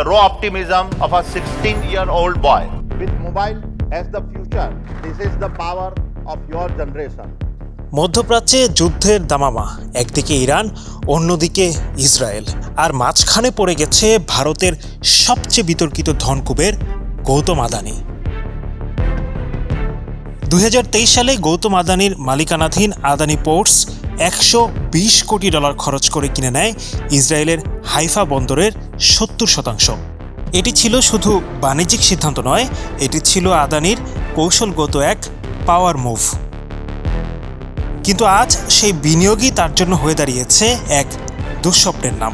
the raw optimism of a 16 year old boy. With mobile as the future, this is the power of your generation. মধ্যপ্রাচ্যে যুদ্ধের দামামা একদিকে Iran অন্যদিকে Israel আর মাঝখানে পড়ে গেছে ভারতের সবচেয়ে বিতর্কিত ধনকুবের গৌতম আদানি দুই হাজার তেইশ সালে গৌতম আদানির মালিকানাধীন আদানি পোর্টস একশো বিশ কোটি ডলার খরচ করে কিনে নেয় ইসরায়েলের হাইফা বন্দরের সত্তর শতাংশ। এটি ছিল শুধু বাণিজ্যিক সিদ্ধান্ত নয়, এটি ছিল আদানির কৌশলগত এক পাওয়ার মুভ কিন্তু আজ সেই বিনিয়োগই তার জন্য হয়ে দাঁড়িয়েছে এক দুঃস্বপ্নের নাম।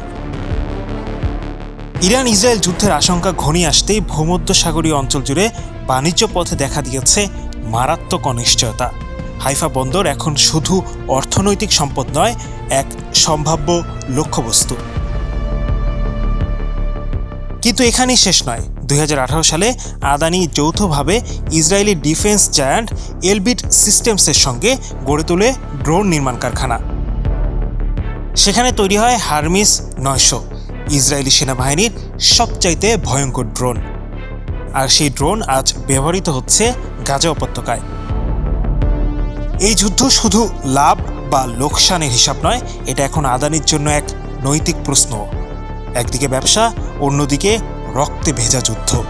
ইরান ইসরায়েল যুদ্ধের আশঙ্কা ঘনিয়ে আসতেই ভূমধ্যসাগরীয় অঞ্চল জুড়ে বাণিজ্য পথে দেখা দিয়েছে মারাত্মক অনিশ্চয়তা। হাইফা বন্দর এখন শুধু অর্থনৈতিক সম্পদ নয়, এক সম্ভাব্য লক্ষ্যবস্তু। কিন্তু এখানেই শেষ নয়। দুই সালে আদানি যৌথভাবে ইসরায়েলি ডিফেন্স জায়ান্ট এলবিট সিস্টেমসের সঙ্গে গড়ে তোলে ড্রোন নির্মাণ কারখানা। সেখানে তৈরি হয় হারমিস নয়শো, ইসরায়েলি সেনাবাহিনীর সবচাইতে ভয়ঙ্কর ড্রোন। আর সেই ড্রোন আজ ব্যবহৃত হচ্ছে গাজা উপত্যকায়। এই যুদ্ধ শুধু লাভ বা লোকসানের হিসাব নয়, এটা এখন আদানির জন্য এক নৈতিক প্রশ্ন। একদিকে ব্যবসা, অন্যদিকে রক্তে ভেজা যুদ্ধ।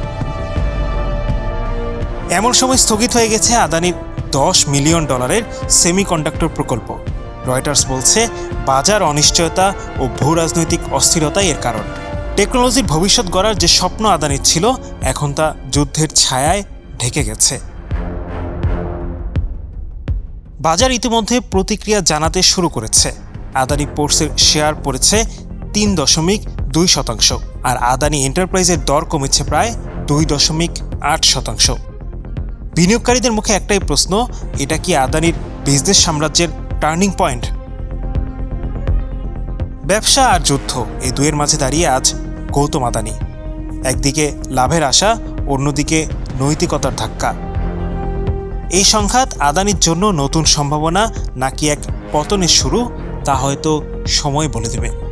এমন সময় স্থগিত হয়ে গেছে আদানির দশ মিলিয়ন ডলারের সেমিকন্ডাক্টর প্রকল্প। রয়টার্স বলছে, বাজার অনিশ্চয়তা ও ভূ রাজনৈতিক অস্থিরতাই এর কারণ। টেকনোলজির ভবিষ্যৎ গড়ার যে স্বপ্ন আদানির ছিল, এখন তা যুদ্ধের ছায়ায় ঢেকে গেছে। বাজার ইতিমধ্যে প্রতিক্রিয়া জানাতে শুরু করেছে। আদানি পোর্টসের শেয়ার পড়েছে তিন দশমিক দুই শতাংশ আর আদানি এন্টারপ্রাইজের দর কমেছে প্রায় দুই দশমিক আট শতাংশ। বিনিয়োগকারীদের মুখে একটাই প্রশ্ন, এটা কি আদানির বিজনেস সাম্রাজ্যের টার্নিং পয়েন্ট? ব্যবসা আর যুদ্ধ এই দুয়ের মাঝে দাঁড়িয়ে আজ গৌতম আদানি। একদিকে লাভের আশা, অন্যদিকে নৈতিকতার ধাক্কা। এই সংঘাত আদানির জন্য নতুন সম্ভাবনা, নাকি এক পতনের শুরু? তা হয়তো সময় বলে দেবে।